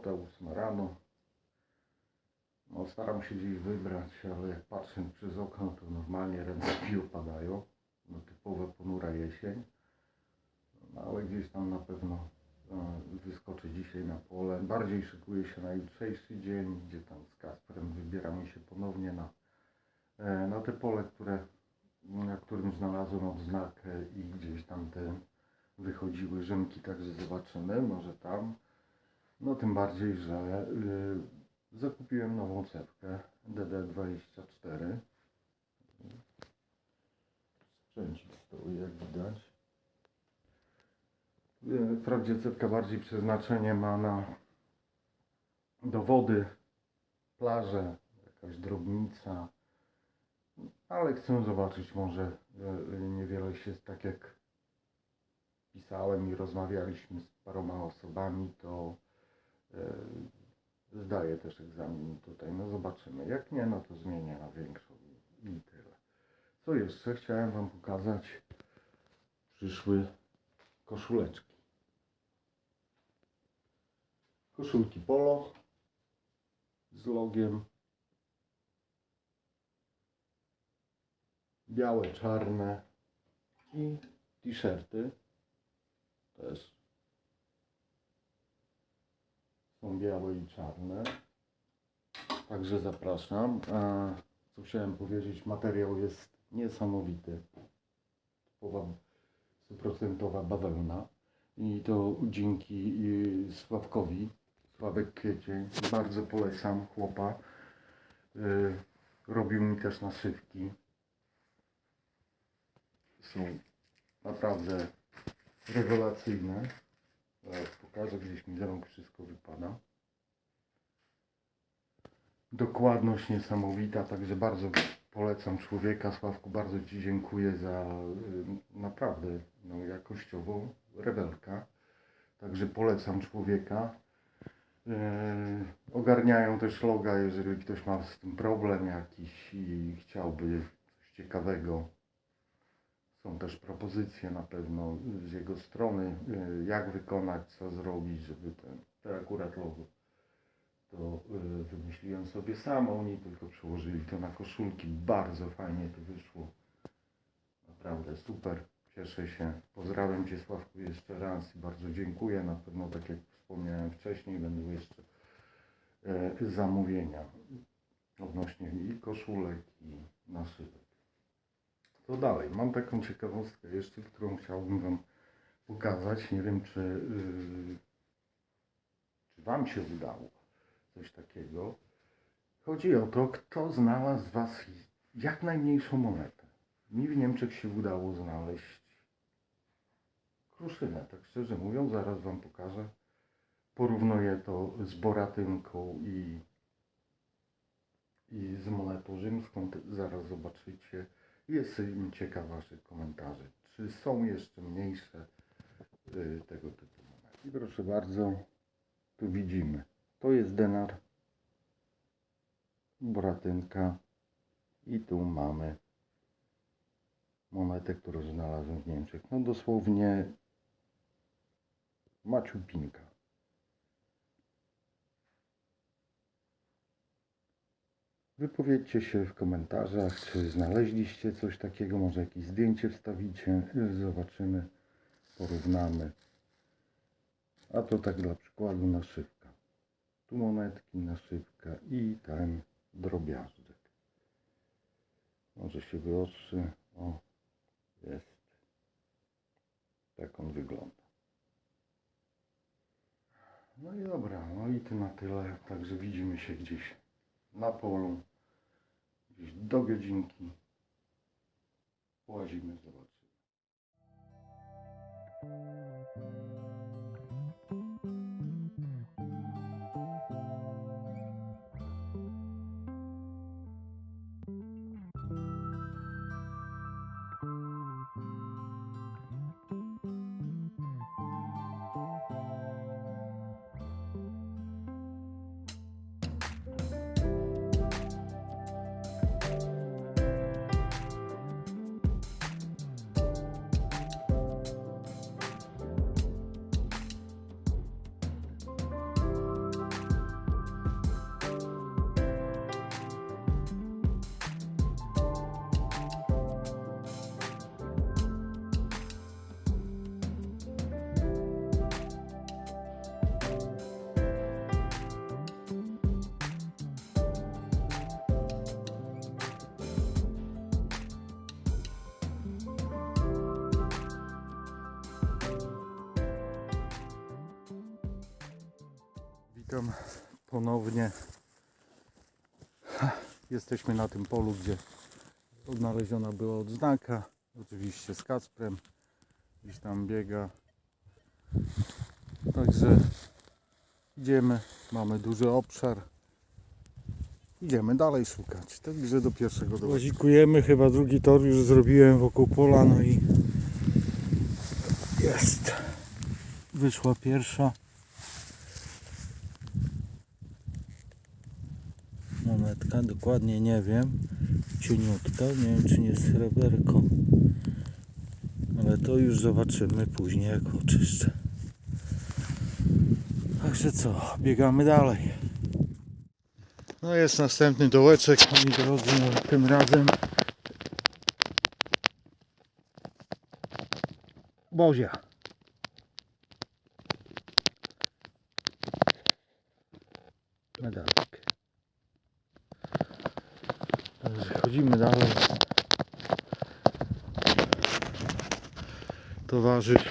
sobota, 8 rano. No, staram się gdzieś wybrać, ale jak patrzę przez okno, to normalnie ręce mi opadają. No, typowa ponura jesień. No, ale gdzieś tam na pewno e, wyskoczę dzisiaj na pole. Bardziej szykuję się na jutrzejszy dzień, gdzie tam z Kasperem wybieramy się ponownie na, e, na te pole, które, na którym znalazłem odznakę i gdzieś tam te wychodziły rzymki, także zobaczymy, może tam. No tym bardziej, że y, zakupiłem nową cewkę DD24. Sprzęcik stoi, jak widać. Y, Wprawdzie cewka bardziej przeznaczenie ma na do wody, plaże, jakaś drobnica. Ale chcę zobaczyć, może y, y, niewiele się tak jak pisałem i rozmawialiśmy z paroma osobami, to zdaję też egzamin tutaj. No zobaczymy. Jak nie, no to zmienię na większą i tyle. Co jeszcze? Chciałem Wam pokazać. Przyszły koszuleczki. Koszulki polo z logiem. Białe, czarne i t-shirty też białe i czarne. Także zapraszam. A co chciałem powiedzieć, materiał jest niesamowity. Typowa stuprocentowa bawełna. I to dzięki Sławkowi, Sławek Kwiecień. Bardzo polecam chłopa. Y, Robił mi też naszywki. Są naprawdę rewelacyjne. Pokażę, gdzieś mi z rąk wszystko wypada. Dokładność niesamowita, także bardzo polecam człowieka. Sławku, bardzo Ci dziękuję za y, naprawdę no, jakościową rewelkę. Także polecam człowieka. Yy, ogarniają też loga, jeżeli ktoś ma z tym problem jakiś i chciałby coś ciekawego są też propozycje na pewno z jego strony, y, jak wykonać, co zrobić, żeby ten, te akurat logo to y, wymyśliłem sobie sam, oni tylko przełożyli to na koszulki. Bardzo fajnie to wyszło. Naprawdę super. Cieszę się. Pozdrawiam Cię Sławku jeszcze raz i bardzo dziękuję. Na pewno tak jak wspomniałem wcześniej będą jeszcze e, zamówienia odnośnie i koszulek i naszywek. To dalej. Mam taką ciekawostkę jeszcze, którą chciałbym Wam pokazać. Nie wiem, czy, yy, czy Wam się udało coś takiego. Chodzi o to, kto znalazł z Was jak najmniejszą monetę. Mi w Niemczech się udało znaleźć kruszynę, tak szczerze mówiąc, zaraz Wam pokażę. Porównuję to z Boratynką i, i z monetą rzymską. Zaraz zobaczycie. Jestem ciekaw Waszych komentarzy. Czy są jeszcze mniejsze y, tego typu monety? Proszę bardzo, tu widzimy. To jest denar, boratynka i tu mamy monetę, którą znalazłem w Niemczech. No dosłownie maciupinka. Wypowiedzcie się w komentarzach, czy znaleźliście coś takiego, może jakieś zdjęcie wstawicie, zobaczymy, porównamy. A to tak dla przykładu naszywka. Tu monetki, naszywka i ten drobiażdżek. Może się wyostrzy. O, jest. Tak on wygląda. No i dobra, no i to na tyle. Także widzimy się gdzieś na polu. Gdzieś do godzinki. Połazimy, zobaczymy. Ponownie. Jesteśmy na tym polu, gdzie odnaleziona była odznaka. Oczywiście z Kacprem. Gdzieś tam biega. Także idziemy. Mamy duży obszar. Idziemy dalej szukać. Także do pierwszego dołu. Łazikujemy, chyba drugi tor już zrobiłem wokół pola, no i jest. Wyszła pierwsza. Monetka, dokładnie nie wiem. Cieniutka, nie wiem czy nie sreberko. Ale to już zobaczymy później jak oczyszczę. Także co, biegamy dalej. No jest następny dołeczek, moi drodzy, no, tym razem Bozia. Medalik. Także chodzimy dalej. Towarzysz.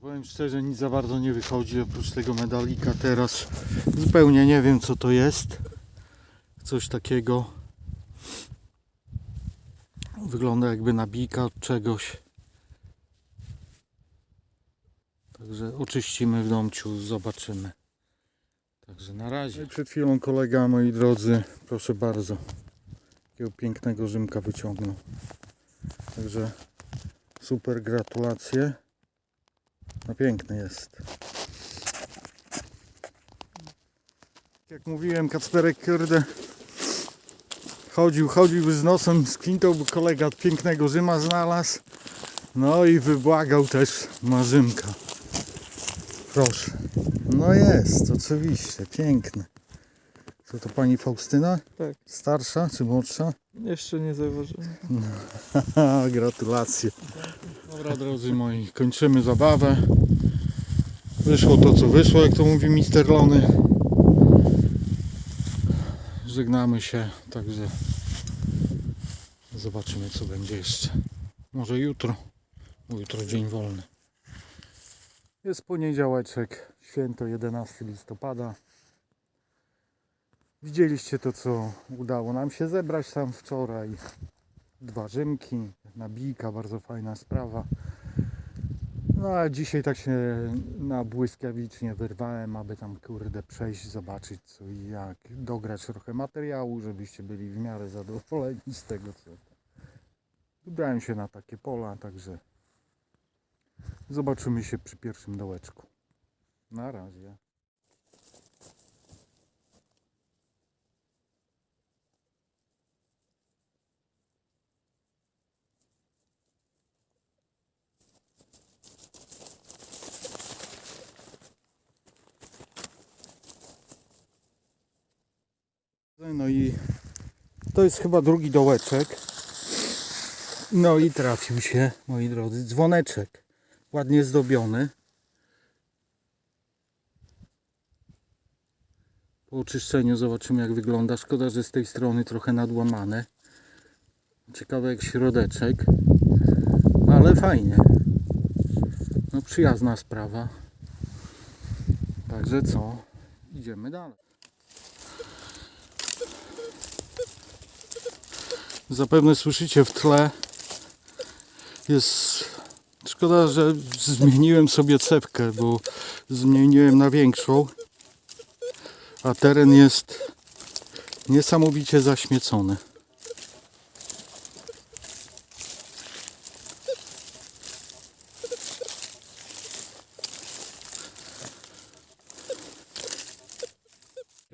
Powiem szczerze, nic za bardzo nie wychodzi oprócz tego medalika teraz. Zupełnie nie wiem co to jest. Coś takiego. Wygląda jakby nabijka od czegoś. Także oczyścimy w domciu, zobaczymy. Także na razie. Przed chwilą kolega, moi drodzy, proszę bardzo. Takiego pięknego rzymka wyciągnął. Także super gratulacje. No piękny jest. Jak mówiłem, Kacperek, kurde, chodził, chodził z nosem, z kwintą, bo kolega pięknego Rzyma znalazł. No i wybłagał też marzymka. Proszę. No jest, oczywiście, piękny. Co to pani Faustyna? Tak. Starsza czy młodsza? Jeszcze nie zauważyłem. Haha, Gratulacje. Dobra drodzy moi, kończymy zabawę. Wyszło to co wyszło, jak to mówi Mister Lony. Żegnamy się, także zobaczymy co będzie jeszcze. Może jutro, bo jutro dzień wolny. Jest poniedziałeczek, święto 11 listopada. Widzieliście to co udało nam się zebrać tam wczoraj dwa rzymki, nabijka, bardzo fajna sprawa. No a dzisiaj tak się na błyskawicznie wyrwałem, aby tam kurde przejść, zobaczyć co i jak, dograć trochę materiału, żebyście byli w miarę zadowoleni z tego co. Wybrałem się na takie pola, także zobaczymy się przy pierwszym dołeczku. Na razie. No i to jest chyba drugi dołeczek. No i trafił się, moi drodzy, dzwoneczek. Ładnie zdobiony. Po oczyszczeniu zobaczymy jak wygląda. Szkoda, że z tej strony trochę nadłamane. Ciekawe jak środeczek. Ale fajnie. No przyjazna sprawa. Także co? Idziemy dalej. Zapewne słyszycie w tle. Jest. Szkoda, że zmieniłem sobie cewkę, bo zmieniłem na większą. A teren jest niesamowicie zaśmiecony.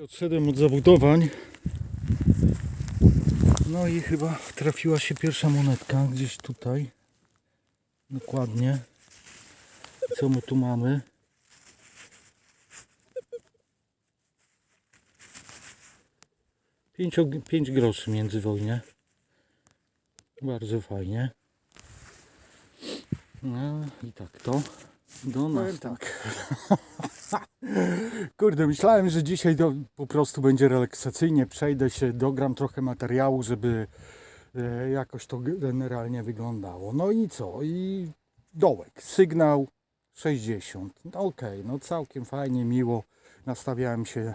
Odszedłem od zabudowań. No i chyba trafiła się pierwsza monetka gdzieś tutaj. Dokładnie. Co my tu mamy? Pięć, og- pięć groszy międzywojnie. Bardzo fajnie. No i tak to do nas. tak. Kurde, myślałem, że dzisiaj do, po prostu będzie relaksacyjnie. Przejdę się, dogram trochę materiału, żeby e, jakoś to generalnie wyglądało. No i co? I dołek, sygnał 60. No Okej, no całkiem fajnie, miło. Nastawiałem się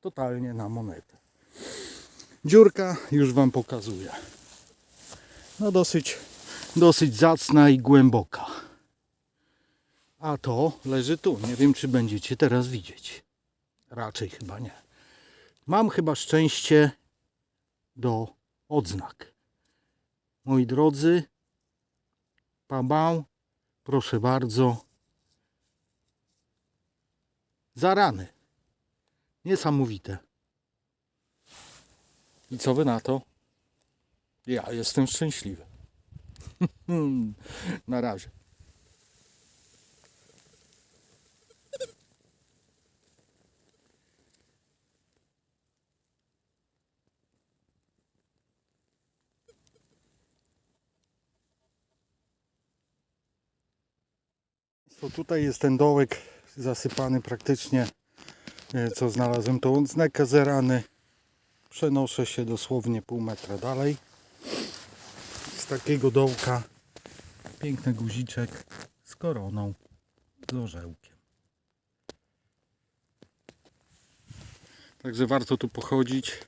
totalnie na monetę. Dziurka już Wam pokazuję. No dosyć, dosyć zacna i głęboka. A to leży tu. Nie wiem, czy będziecie teraz widzieć. Raczej chyba nie. Mam chyba szczęście do odznak. Moi drodzy, Pabał, proszę bardzo. Zarany. Niesamowite. I co wy na to? Ja jestem szczęśliwy. na razie. To tutaj jest ten dołek zasypany praktycznie, e, co znalazłem tą odznakę zerany. Przenoszę się dosłownie pół metra dalej. Z takiego dołka piękny guziczek z koroną, z orzełkiem. Także warto tu pochodzić.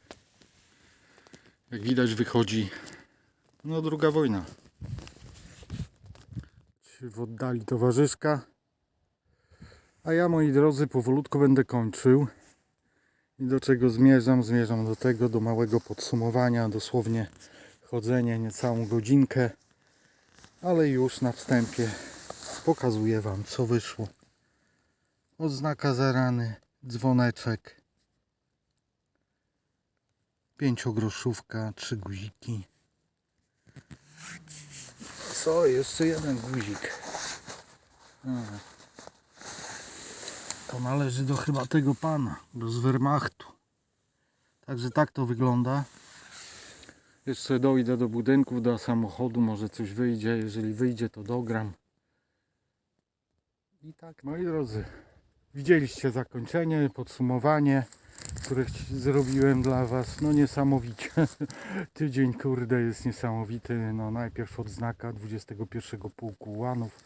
Jak widać wychodzi no druga wojna w oddali towarzyszka. A ja, moi drodzy, powolutku będę kończył. I do czego zmierzam? Zmierzam do tego, do małego podsumowania. Dosłownie chodzenie niecałą godzinkę. Ale już na wstępie pokazuję Wam, co wyszło. Odznaka zarany, dzwoneczek, pięciogroszówka, trzy guziki. Co? Jeszcze jeden guzik. A. To należy do chyba tego pana, do z Wehrmachtu. Także tak to wygląda. Jeszcze dojdę do budynków, do samochodu, może coś wyjdzie. Jeżeli wyjdzie, to dogram. I tak, moi drodzy, widzieliście zakończenie, podsumowanie, które zrobiłem dla Was. No niesamowicie. Tydzień, kurde, jest niesamowity. No najpierw odznaka 21 Pułku Ułanów.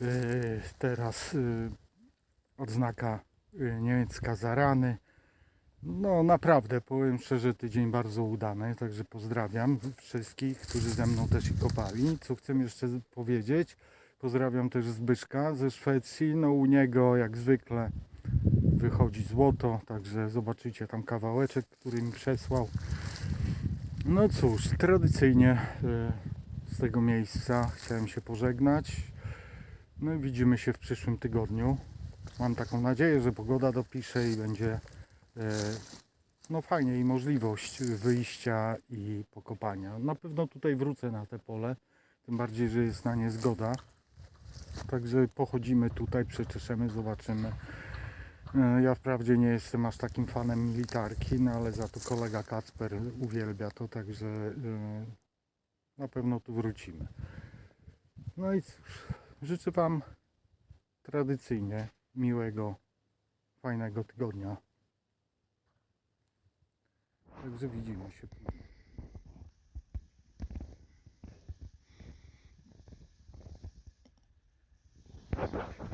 Yy, teraz yy, odznaka yy, niemiecka za rany. No naprawdę, powiem szczerze, tydzień bardzo udany, także pozdrawiam wszystkich, którzy ze mną też i kopali. Co chcę jeszcze powiedzieć, pozdrawiam też Zbyszka ze Szwecji, no u niego jak zwykle wychodzi złoto, także zobaczycie tam kawałeczek, który mi przesłał. No cóż, tradycyjnie e, z tego miejsca chciałem się pożegnać. No i widzimy się w przyszłym tygodniu. Mam taką nadzieję, że pogoda dopisze i będzie e, no fajnie i możliwość wyjścia i pokopania. Na pewno tutaj wrócę na te pole, tym bardziej, że jest na nie zgoda. Także pochodzimy tutaj, przeczeszemy, zobaczymy. E, Ja wprawdzie nie jestem aż takim fanem militarki, no ale za to kolega Kacper uwielbia to, także e, na pewno tu wrócimy. No i cóż, życzę Wam tradycyjnie miłego, fajnego tygodnia. Także widzimy się. Thank